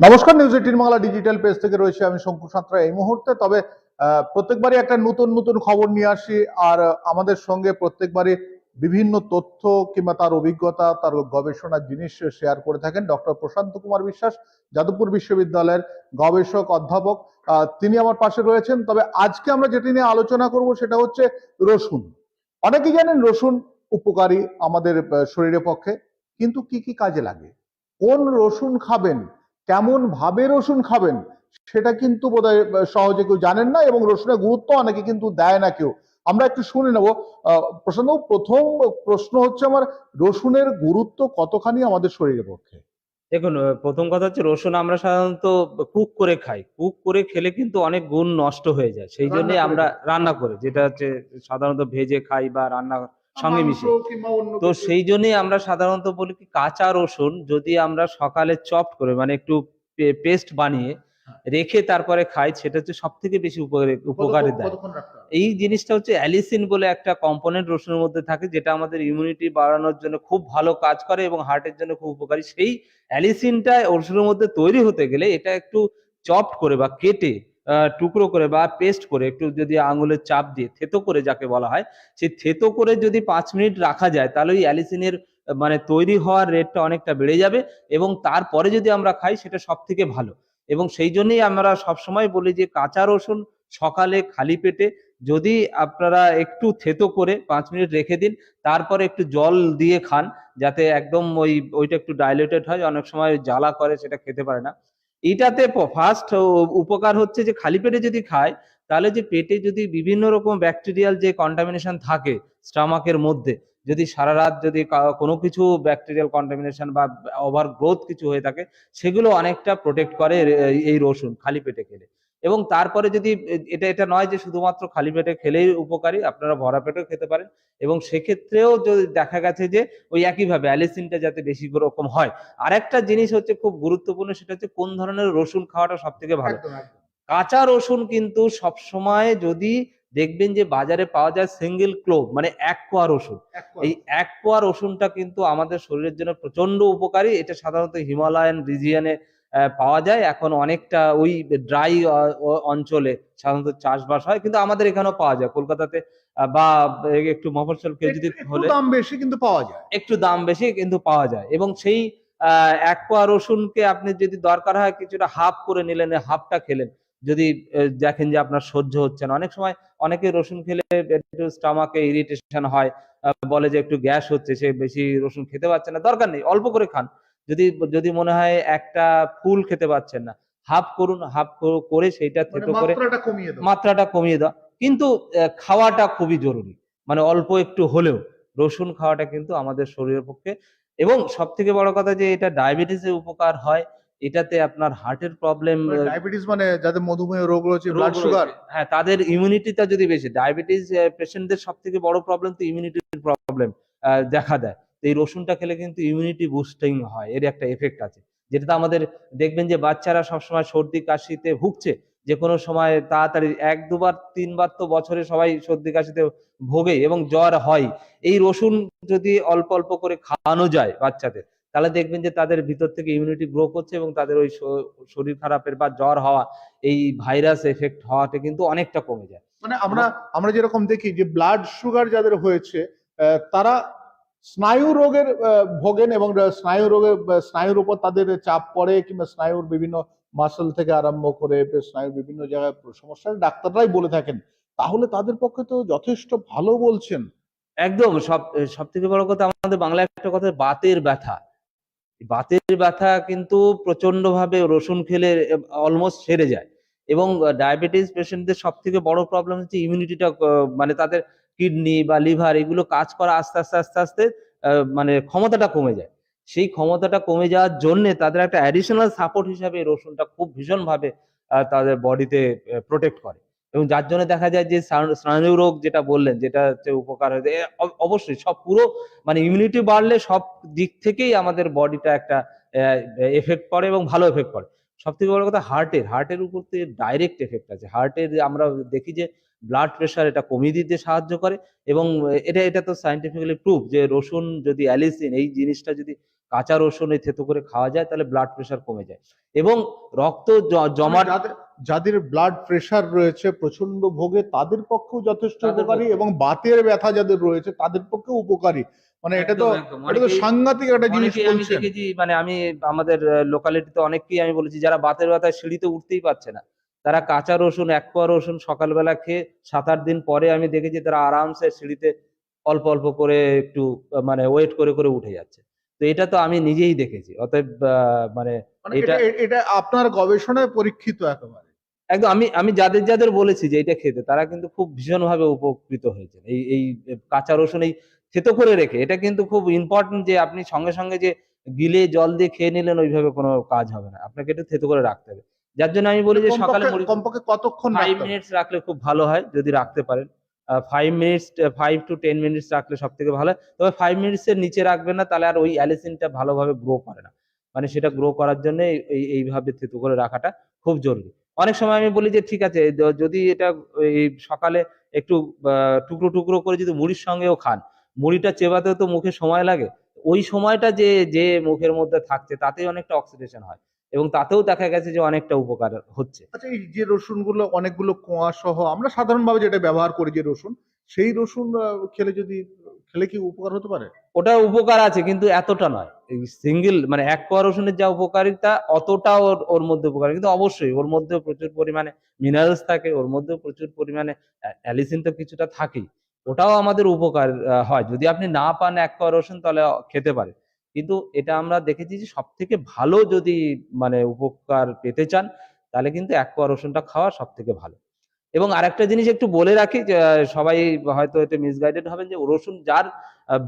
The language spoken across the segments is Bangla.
নমস্কার news eighteen Bangla digital page থেকে রয়েছে আমি শঙ্কু সাঁতরা এই মুহূর্তে। তবে প্রত্যেকবারই একটা নতুন নতুন খবর নিয়ে আসি, আর আমাদের সঙ্গে প্রত্যেকবারই বিভিন্ন তথ্য কিংবা তার অভিজ্ঞতা, তার গবেষণার জিনিস শেয়ার করে থাকেন ডক্টর প্রশান্ত কুমার বিশ্বাস, যাদবপুর বিশ্ববিদ্যালয়ের গবেষক, অধ্যাপক। তিনি আমার পাশে রয়েছেন। তবে আজকে আমরা যেটি নিয়ে আলোচনা করব সেটা হচ্ছে রসুন। অনেকেই জানেন রসুন উপকারী আমাদের শরীরের পক্ষে, কিন্তু কি কি কাজে লাগে? কোন রসুন খাবেন? কেমন ভাবে রসুন খাবেন সেটা কিন্তু বোধহয় সহজে কেউ জানেন না এবং রসুনের গুরুত্ব অনেকে কিন্তু দেয় না কেউ। আমরা একটু শুনে নেব। বাবু, প্রথম প্রশ্ন হচ্ছে আমার রসুনের গুরুত্ব কতখানি আমাদের শরীরের পক্ষে? দেখুন প্রথম কথা হচ্ছে রসুন আমরা সাধারণত কুক করে খাই। কুক করে খেলে কিন্তু অনেক গুণ নষ্ট হয়ে যায়। সেই জন্য আমরা রান্না করে যেটা হচ্ছে সাধারণত ভেজে খাই বা রান্না সঙ্গে অন্য তো সেই জন্যই আমরা সাধারণত বলি কি কাঁচা রসুন যদি আমরা সকালে চপ করে মানে একটু পেস্ট বানিয়ে রেখে তারপরে খাই সেটা হচ্ছে সব থেকে বেশি উপকারী দেয়? এই জিনিসটা হচ্ছে অ্যালিসিন বলে একটা কম্পোনেন্ট রসুনের মধ্যে থাকে যেটা আমাদের ইমিউনিটি বাড়ানোর জন্য খুব ভালো কাজ করে এবং হার্টের জন্য খুব উপকারী। সেই অ্যালিসিনটা রসুনের মধ্যে তৈরি হতে গেলে এটা একটু চপড করে বা কেটে টুকরো করে বা পেস্ট করে একটু যদি আঙুলের চাপ দিয়ে থেতো করে যাকে বলা হয়, সেই থেতো করে যদি পাঁচ মিনিট রাখা যায়, তাহলে ওই অ্যালিসিনের মানে তৈরি হওয়ার রেটটা অনেকটা বেড়ে যাবে এবং তারপরে যদি আমরা খাই সেটা সব থেকে ভালো। এবং সেই জন্যই আমরা সবসময় বলি যে কাঁচা রসুন সকালে খালি পেটে যদি আপনারা একটু থেতো করে পাঁচ মিনিট রেখে দিন, তারপরে একটু জল দিয়ে খান, যাতে একদম ওই, ওইটা একটু ডাইলেটেড হয়, অনেক সময় জ্বালা করে সেটা খেতে পারে না। এটাতে ফার্স্ট উপকার হচ্ছে যে খালি পেটে যদি খায়, তাহলে যে পেটে যদি বিভিন্ন রকম ব্যাকটেরিয়াল যে কন্টামিনেশন থাকে স্টামাকের মধ্যে, যদি সারা রাত যদি কোনো কিছু ব্যাকটেরিয়াল কন্টামিনেশন বা ওভার গ্রোথ কিছু হয়ে থাকে, সেগুলো অনেকটা প্রোটেক্ট করে এই রসুন খালি পেটে খেলে। এবং তারপরে যদি এটা এটা নয় যে শুধুমাত্র খালি পেটে খেলেই উপকারী আপনারা ভরা পেটেও খেতে পারেন। এবং সেক্ষেত্রেও যদি দেখা গেছে যে ওই একইভাবে অ্যালিসিনটা যাতে বেশি রকম হয়। আরেকটা জিনিস হচ্ছে খুব গুরুত্বপূর্ণ সেটা হচ্ছে কোন ধরনের রসুন খাওয়াটা সব থেকে ভালো। কাঁচা রসুন কিন্তু সবসময় যদি দেখবেন যে বাজারে পাওয়া যায় সিঙ্গেল ক্লোভ মানে এক কোয়া রসুন। এই এক কোয়া রসুনটা কিন্তু আমাদের শরীরের জন্য প্রচণ্ড উপকারী। এটা সাধারণত হিমালয়ান রিজিয়নে পাওয়া যায়। এখন অনেকটা ওই ড্রাই অঞ্চলে সাধারণত চাষবাস হয় কিন্তু আমাদের এখানেও পাওয়া যায়। কলকাতাতে বা একটু মফস্বল কেউ যদি হলে দাম বেশি কিন্তু পাওয়া যায়। একটু দাম বেশি কিন্তু পাওয়া যায়। এবং সেই এক পোয়া রসুনকে আপনি যদি দরকার হয় কিছুটা হাফ করে নিলেন হাফটা খেলেন। যদি দেখেন যে আপনার সহ্য হচ্ছে না। অনেক সময় অনেকে রসুন খেলে একটু স্টামাকে ইরিটেশন হয় বলে যে একটু গ্যাস হচ্ছে সে বেশি রসুন খেতে পারছে না। দরকার নেই অল্প করে খান। যদি যদি মনে হয় একটা ফুল খেতে পারছেন না হাফ করুন হাফ করে সেইটা মানে থেতো করে মাত্রাটা কমিয়ে দাও। মাত্রাটা কমিয়ে দাও। কিন্তু খাওয়াটা খুবই জরুরি। মানে অল্প একটু হলেও। রসুন খাওয়াটা কিন্তু আমাদের শরীরের পক্ষে। এবং সব থেকে বড় কথা যে এটা ডায়াবেটিসের উপকার হয়। এটাতে আপনার হার্টের প্রবলেম ডায়াবেটিস মানে যাদের মধুমেহ রোগ রয়েছে ব্লাড সুগার হ্যাঁ তাদের ইমিউনিটিটা যদি বেশি ডায়াবেটিস পেশেন্টদের সব থেকে বড় প্রবলেম তো ইমিউনিটির প্রবলেম দেখা দেয়। এই রসুনটা খেলে কিন্তু ইমিউনিটি বুস্টিং হয় এর একটা এফেক্ট আছে। যেটাতে আমাদের দেখবেন যে বাচ্চারা সবসময় সর্দি কাশিতে ভুগছে, যে কোনো সময় তাড়াতাড়ি এক, দুবার, তিনবার তো বছরে সবাই সর্দি কাশিতে ভোগে এবং জ্বর হয়। এই রসুন যদি অল্প অল্প করে খাওয়ানো যায় বাচ্চাদের, তাহলে দেখবেন যে তাদের ভিতর থেকে ইমিউনিটি গ্রো করছে এবং তাদের ওই শরীর খারাপের বা জ্বর হওয়া, এই ভাইরাস এফেক্ট হওয়াটা কিন্তু অনেকটা কমে যায়। মানে আমরা আমরা যেরকম দেখি যে ব্লাড সুগার যাদের হয়েছে তারা স্নায়ু রোগের ভোগেন এবং স্নায়ু রোগের স্নায়ুর উপর তাদের চাপ পড়ে কিংবা স্নায়ুর বিভিন্ন মাসল থেকে আরম্ভ করে স্নায়ুর বিভিন্ন জায়গায় সমস্যা ডাক্তাররাই বলে থাকেন। তাহলে তাদের পক্ষে তো যথেষ্ট ভালো বলছেন। একদম, সব সব থেকে বড় কথা আমাদের বাংলায় একটা কথা, বাতের ব্যথা। বাতের ব্যথা কিন্তু প্রচণ্ড ভাবে রসুন খেলে অলমোস্ট সেরে যায়। এবং ডায়াবেটিস পেশেন্টদের সব থেকে বড় প্রবলেম হচ্ছে ইমিউনিটিটা মানে তাদের কিডনি বা লিভার এগুলো কাজ করা আস্তে আস্তে আস্তে আস্তে মানে ক্ষমতাটা কমে যায়। সেই ক্ষমতাটা কমে যাওয়ার জন্য তাদের একটা অ্যাডিশনাল সাপোর্ট হিসাবে রসুনটা খুব ভীষণভাবে তাদের বডিতে প্রোটেক্ট করে। এবং যার জন্য দেখা যায় যে স্নায়ু- রোগ যেটা বললেন, যেটা হচ্ছে উপকার হয়েছে অবশ্যই সব পুরো মানে ইমিউনিটি বাড়লে সব দিক থেকেই আমাদের বডিটা একটা এফেক্ট পড়ে এবং ভালো এফেক্ট পড়ে সব থেকে বড় কথা হার্টের হার্টের উপর ডাইরেক্ট এফেক্ট আছে। হার্টের আমরা দেখি যে ব্লাড প্রেশার এটা কমিয়ে দিতে সাহায্য করে এবং এটা এটা তো সাইন্টিফিক্যালি প্রুফ যে রসুন যদি অ্যালিসিন এই জিনিসটা যদি কাঁচা রসুন এই থেতো করে খাওয়া যায় তাহলে ব্লাড প্রেশার কমে যায়। এবং রক্ত জমা যাদের ব্লাড প্রেশার রয়েছে প্রচণ্ড ভোগে তাদের পক্ষেও যথেষ্ট উপকারী এবং বাতের ব্যথা যাদের রয়েছে তাদের পক্ষেও উপকারী। মানে এটা তো। এটা তো সাংঘাতিক একটা জিনিস বলছেন। মানে আমি আমাদের লোকালিটিতে অনেককেই আমি বলেছি যারা বাতের ব্যথায় সিঁড়িতে উঠতেই পারছে না। তারা কাঁচা রসুন এক কোয়া রসুন সকালবেলা খেয়ে সাত আট দিন পরে আমি দেখেছি তারা আরামসে সিঁড়িতে অল্প অল্প করে একটু মানে ওয়েট করে করে উঠে যাচ্ছে। তো এটা তো আমি নিজেই দেখেছি। অতএব মানে মানে এটা- এটা এটা আপনার গবেষণায় পরীক্ষিত একেবারে। একদম আমি আমি যাদের যাদের বলেছি যে এটা খেতে তারা কিন্তু খুব ভীষণভাবে উপকৃত হয়েছেন। এই এই কাঁচা রসুন এই থেতো করে রেখে এটা কিন্তু খুব ইম্পর্টেন্ট যে আপনি সঙ্গে সঙ্গে যে গিলে জল দিয়ে খেয়ে নিলেন ওইভাবে কোনো কাজ হবে না। আপনাকে এটা থেতো করে রাখতে হবে। যার জন্য আমি বলি যে সকালে কমপক্ষে কতক্ষণ ফাইভ মিনিটস রাখলে খুব ভালো হয় যদি রাখতে পারেন। Five minutes five to ten minutes রাখলে সব থেকে ভালো হয়। তবে ফাইভ মিনিটস এর নিচে রাখবেন না তাহলে আর ওই অ্যালিসিনটা ভালোভাবে গ্রো করে না। মানে সেটা গ্রো করার জন্য এই এইভাবে থেতু করে রাখাটা খুব জরুরি। অনেক সময় আমি বলি যে ঠিক আছে যদি এটা এই সকালে একটু টুকরো টুকরো করে যদি মুড়ির সঙ্গেও খান মুড়িটা চেবাতেও তো মুখে সময় লাগে। ওই সময়টা যে যে মুখের মধ্যে থাকছে তাতেই অনেকটা অক্সিডেশন হয়। এবং তাতেও দেখা গেছে যে অনেকটা উপকার হচ্ছে। আচ্ছা এই যে রসুনগুলো অনেকগুলো কোয়া সহ আমরা সাধারণভাবে যেটা ব্যবহার করি যে রসুন সেই রসুন খেলে যদি খেলে কি উপকার হতে পারে? ওটা উপকার আছে কিন্তু এতটা নয়। এই সিঙ্গেল মানে এক কোয়া রসুনের যা উপকারিতা অতটা ওর ওর মধ্যে উপকার কিন্তু অবশ্যই ওর মধ্যে প্রচুর পরিমাণে মিনারেলস থাকে ওর মধ্যে প্রচুর পরিমাণে অ্যালিসিন তো কিছুটা থাকেই। ওটাও আমাদের উপকার হয়। যদি আপনি না পান এক কোয়া রসুন তাহলে খেতে পারে কিন্তু এটা আমরা দেখেছি যে সব থেকে ভালো যদি মানে উপকার পেতে চান তাহলে কিন্তু এক কোয়া রসুনটা খাওয়া সব থেকে ভালো। এবং আরেকটা জিনিস একটু বলে রাখি সবাই হয়তো এটা মিসগাইডেড হবেন যে রসুন যার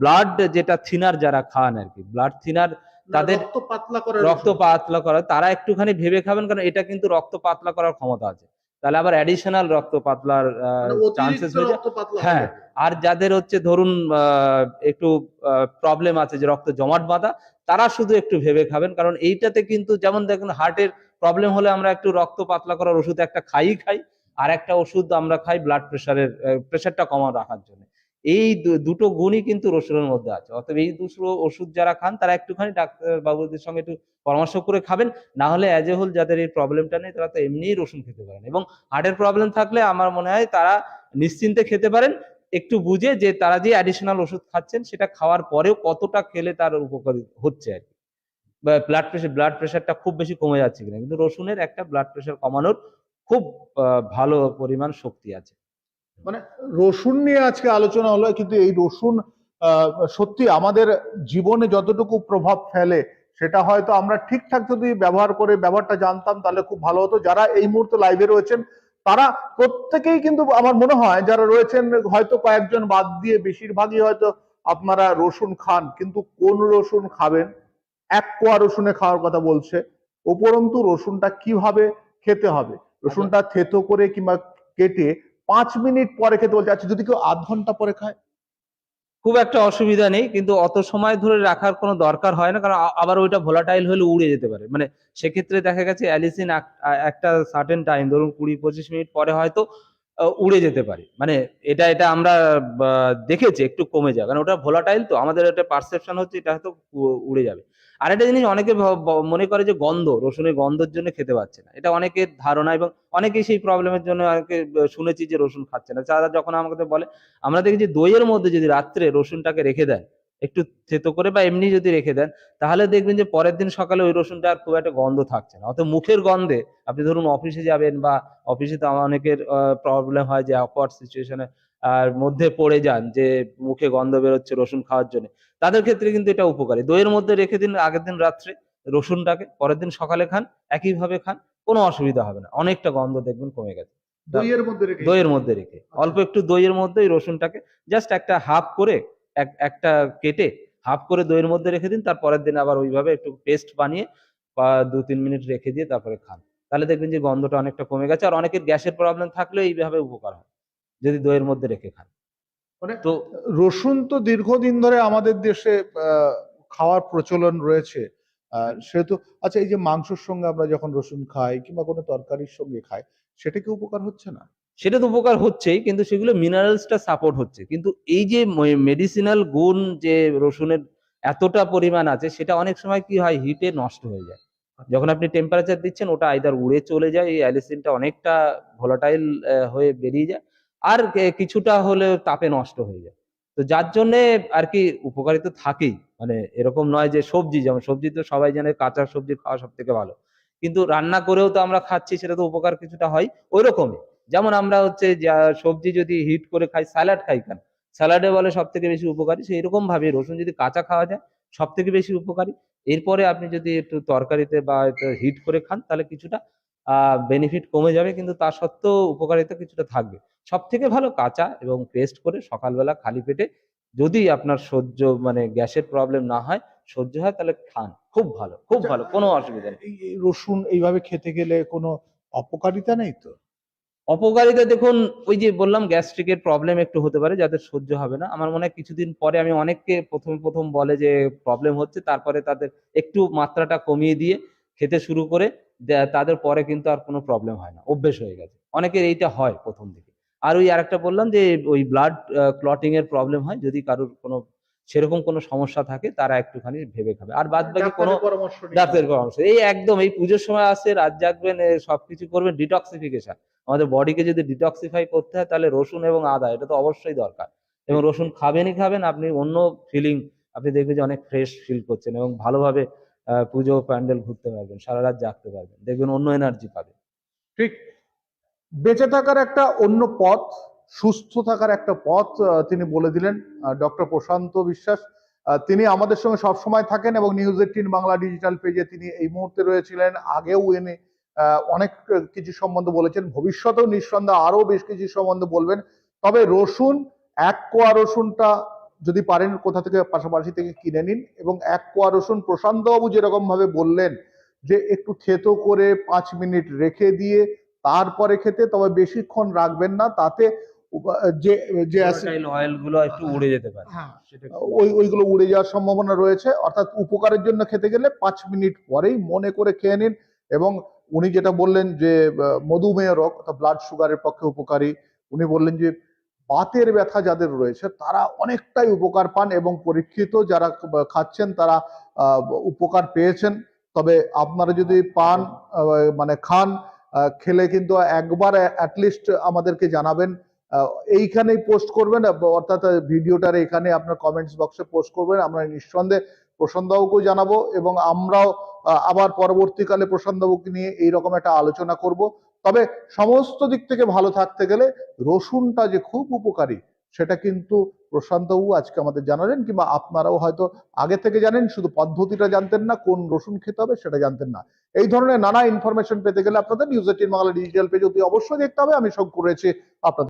ব্লাড যেটা থিনার যারা খান আর কি ব্লাড থিনার তাদের রক্ত পাতলা করে রক্ত পাতলা করা তারা একটুখানি ভেবে খাবেন কারণ এটা কিন্তু রক্ত পাতলা করার ক্ষমতা আছে। তাহলে আবার অ্যাডিশনাল রক্ত পাতলার চান্সেস হয়ে যায়। হ্যাঁ, আর যাদের হচ্ছে ধরুন একটু প্রবলেম আছে যে রক্ত জমাট বাঁধা তারা শুধু একটু ভেবে খাবেন। কারণ এইটাতে কিন্তু যেমন দেখুন হার্টের প্রবলেম হলে আমরা একটু রক্ত পাতলা করার ওষুধ একটা খাই খাই। আর একটা ওষুধ আমরা খাই ব্লাড প্রেশারের প্রেশারটা কমা রাখার জন্য। এই দুটো গুণই কিন্তু রসুনের মধ্যে আছে। অতএব এই দুটো ওষুধ যারা খান, তারা একটুখানি ডাক্তার বাবুদের সঙ্গে একটু পরামর্শ করে খাবেন। না হলে অ্যাজ এ হোল যাদের এই প্রবলেমটা নেই, তারা তো এমনিই রসুন খেতে পারেন। এবং হার্টের প্রবলেম থাকলে আমার মনে হয় তারা নিশ্চিন্তে খেতে পারেন। একটু বুঝে যে তারা যে অ্যাডিশনাল ওষুধ খাচ্ছেন, সেটা খাওয়ার পরেও কতটা খেলে তার উপকারী হচ্ছে আর কি। ব্লাড প্রেশার ব্লাড প্রেশারটা খুব বেশি কমে যাচ্ছে কিনা। কিন্তু রসুনের একটা ব্লাড প্রেশার কমানোর খুব ভালো পরিমাণ শক্তি আছে। মানে রসুন নিয়ে আজকে আলোচনা হলো, কিন্তু এই রসুন সত্যি আমাদের জীবনে যতটুকু প্রভাব ফেলে, সেটা হয়তো আমরা ঠিকঠাক যদি ব্যবহার করে ব্যবহারটা জানতাম, তাহলে খুব ভালো হতো। যারা এই মুহূর্তে লাইভে রয়েছেন, তারা প্রত্যেকেই কিন্তু আমার মনে হয়, যারা রয়েছেন হয়তো কয়েকজন বাদ দিয়ে বেশিরভাগই হয়তো আপনারা রসুন খান, কিন্তু কোন রসুন খাবেন? এক কোয়া রসুনে খাওয়ার কথা বলছে, উপরন্তু রসুনটা কীভাবে খেতে হবে? রসুনটা থেতো করে কিংবা কেটে পাঁচ মিনিট পরে খেতে বলছে আচ্ছা যদি কেউ আধ ঘণ্টা পরে খায়? খুব একটা অসুবিধা নেই, কিন্তু অত সময় ধরে রাখার কোনো দরকার হয় না, কারণ আবার ওইটা ভোলাটাইল হলে উড়ে যেতে পারে। মানে সেক্ষেত্রে দেখা গেছে অ্যালিসিন এক- একটা সার্টেন টাইম ধরুন কুড়ি পঁচিশ মিনিট পরে হয়তো উড়ে যেতে পারে। মানে এটা এটা আমরা দেখেছি, একটু কমে যায় কারণ ওটা ভোলাটাইল তো, আমাদের একটা পারসেপশন হচ্ছে এটা হয়তো উড়ে যাবে। আর একটা জিনিস অনেকে মনে করে যে গন্ধ, রসুনের গন্ধের জন্য খেতে পাচ্ছে না। এটা অনেকের ধারণা এবং অনেকেই সেই প্রবলেমের জন্য অনেকে শুনেছি যে রসুন খাচ্ছে না। তারা যখন আমাকে বলে, আমরা দেখেছি দইয়ের মধ্যে যদি রাত্রে রসুনটাকে রেখে দেন, একটু থেতো করে বা এমনি যদি রেখে দেন, তাহলে দেখবেন যে পরের দিন সকালে ওই রসুনটা আর খুব একটা গন্ধ থাকছে না। অত মুখের গন্ধে, আপনি ধরুন অফিসে যাবেন বা অফিসে তো অনেকের প্রবলেম হয় যে অকওয়ার্ড সিচুয়েশনে আর মধ্যে পড়ে যান যে মুখে গন্ধ বেরোচ্ছে রসুন খাওয়ার জন্য। তাদের ক্ষেত্রে কিন্তু এটা উপকারী। দইয়ের মধ্যে রেখে দিন আগের দিন রাত্রে রসুনটাকে পরের দিন সকালে খান একইভাবে খান কোনো অসুবিধা হবে না। অনেকটা গন্ধ দেখবেন কমে গেছে। দইয়ের মধ্যে রেখে দইয়ের মধ্যে রেখে। অল্প একটু দইয়ের মধ্যে ওই রসুনটাকে জাস্ট একটা হাফ করে এক একটা কেটে হাফ করে দইয়ের মধ্যে রেখে দিন তার পরের দিন আবার ওইভাবে একটু পেস্ট বানিয়ে বা দু তিন মিনিট রেখে দিয়ে তারপরে খান। তাহলে দেখবেন যে গন্ধটা অনেকটা কমে গেছে। আর অনেকের গ্যাসের প্রবলেম থাকলেও এইভাবে উপকার হয়। যদি দইয়ের মধ্যে রেখে খান। মানে তো রসুন তো দীর্ঘদিন ধরে আমাদের দেশে খাওয়ার প্রচলন রয়েছে। সেহেতু আচ্ছা এই যে মাংসের সঙ্গে আমরা যখন রসুন খাই কিংবা কোনো তরকারির সঙ্গে খাই সেটা কি উপকার হচ্ছে না? সেটা তো উপকার হচ্ছেই কিন্তু সেগুলো মিনারেলসটা সাপোর্ট হচ্ছে। কিন্তু এই যে মেডিসিনাল গুণ যে রসুনের এতটা পরিমাণ আছে সেটা অনেক সময় কি হয় হিটে নষ্ট হয়ে যায়। যখন আপনি টেম্পারেচার দিচ্ছেন ওটা আইদার উড়ে চলে যায় এই অ্যালিসিনটা অনেকটা ভোলাটাইল হয়ে বেরিয়ে যায়। আর কিছুটা হলে তাপে নষ্ট হয়ে যায়। তো যার জন্যে আর কি উপকারিতা থাকেই। মানে এরকম নয় যে সবজি, যেমন সবজি তো সবাই জানে কাঁচা সবজি খাওয়া সব থেকে ভালো। কিন্তু রান্না করেও তো আমরা খাচ্ছি, সেটা তো উপকার কিছুটা হয় ওই রকমই যেমন আমরা হচ্ছে সবজি যদি হিট করে খাই স্যালাড খাই কেন? স্যালাডে বলে সব থেকে বেশি উপকারী, সেই রকম ভাবে রসুন যদি কাঁচা খাওয়া যায় সব থেকে বেশি উপকারী। এরপরে আপনি যদি একটু তরকারিতে বা হিট করে খান, তাহলে কিছুটা বেনিফিট কমে যাবে কিন্তু তা সত্ত্বেও উপকারিতা কিছুটা থাকবে। সব থেকে ভালো কাঁচা এবং পেস্ট করে সকালবেলা খালি পেটে যদি আপনার সহ্য মানে গ্যাসের প্রবলেম না হয় সহ্য হয় তাহলে খান। খুব ভালো খুব ভালো কোনো অসুবিধা নেই। রসুন এইভাবে খেতে গেলে কোনো অপকারিতা নেই তো? অপকারিতা দেখুন ওই যে বললাম গ্যাস্ট্রিকের প্রবলেম একটু হতে পারে যাদের সহ্য হবে না। আমার মনে হয় কিছুদিন পরে আমি অনেককে প্রথম প্রথম বলে যে প্রবলেম হচ্ছে তারপরে তাদের একটু মাত্রাটা কমিয়ে দিয়ে খেতে শুরু করে তাদের পরে কিন্তু আর কোনো প্রবলেম হয় না। অভ্যেস হয়ে গেছে। অনেকের এইটা হয় প্রথম দিকে। আর ওই আরেকটা বললাম যে ওই ব্লাড ক্লটিং এর প্রবলেম হয়। যদি কারোর কোনো সেরকম কোনো সমস্যা থাকে তারা একটুখানি ভেবে খাবে। আর বাদ বাকি কোনো ডাক্তারের পরামর্শ। এই একদম এই পুজোর সময় আসছে রাত জাগবেন সবকিছু করবেন ডিটক্সিফিকেশন আমাদের বডিকে যদি ডিটক্সিফাই করতে হয় তাহলে রসুন এবং আদা এটা তো অবশ্যই দরকার। এবং রসুন খাবেনই খাবেন আপনি অন্য ফিলিং আপনি দেখবেন যে অনেক ফ্রেশ ফিল করছেন এবং ভালোভাবে পুজো প্যান্ডেল ঘুরতে পারবেন, সারা রাত জাগতে পারবেন, দেখবেন অন্য এনার্জি পাবেন ঠিক। বেঁচে থাকার একটা অন্য পথ, সুস্থ থাকার একটা পথ তিনি বলে দিলেন ডক্টর প্রশান্ত বিশ্বাস। তিনি আমাদের সঙ্গে সব সময় থাকেন এবং নিউজ এইটিন বাংলা ডিজিটাল পেজে তিনি এই মুহূর্তে রয়েছিলেন। আগেও এনে অনেক কিছু সম্বন্ধে বলেছেন, ভবিষ্যতেও নিঃসন্দেহে আরও বেশ কিছু সম্বন্ধে বলবেন। তবে রসুন, এক কোয়া রসুনটা যদি পারেন কোথা থেকে পাশাপাশি থেকে কিনে নিন এবং এক কোয়া রসুন প্রশান্তবাবু যেরকম ভাবে বললেন যে একটু থেতো করে পাঁচ মিনিট রেখে দিয়ে তারপরে খেতে তবে বেশিক্ষণ রাখবেন না তাতে যে যে acid- একটু উড়ে যেতে পারে। হ্যাঁ ওই ওইগুলো উড়ে যাওয়ার সম্ভাবনা রয়েছে। অর্থাৎ উপকারের জন্য খেতে গেলে পাঁচ মিনিট পরেই মনে করে খেয়ে নিন এবং উনি যেটা বললেন যে মধুমেহ রোগ অর্থাৎ ব্লাড সুগারের পক্ষে উপকারী উনি বললেন যে বাতের ব্যথা যাদের রয়েছে, তারা অনেকটাই উপকার পান এবং পরীক্ষিত যারা খাচ্ছেন, তারা উপকার পেয়েছেন। তবে আপনারা যদি পান মানে খান খেলে কিন্তু একবার অ্যাটলিস্ট আমাদেরকে জানাবেন। এইখানেই পোস্ট করবেন অর্থাৎ ভিডিওটার এখানে আপনার কমেন্টস বক্সে পোস্ট করবেন। আমরা নিঃসন্দেহে প্রশান্তবাবুকেও জানাব এবং আমরাও আবার পরবর্তীকালে প্রশান্তবাবুকে নিয়ে এইরকম একটা আলোচনা করব। তবে সমস্ত দিক থেকে ভালো থাকতে গেলে রসুনটা যে খুব উপকারী, সেটা কিন্তু প্রশান্তবাবু আজকে আমাদের জানালেন, কিংবা আপনারাও হয়তো আগে থেকে জানেন, শুধু পদ্ধতিটা জানতেন না, কোন রসুন খেতে হবে সেটা জানতেন না। এই ধরনের নানা ইনফরমেশন পেতে গেলে আপনাদের news eighteen Bangla digital page অতি অবশ্যই দেখতে হবে। আমি সব করেছি আপনাদের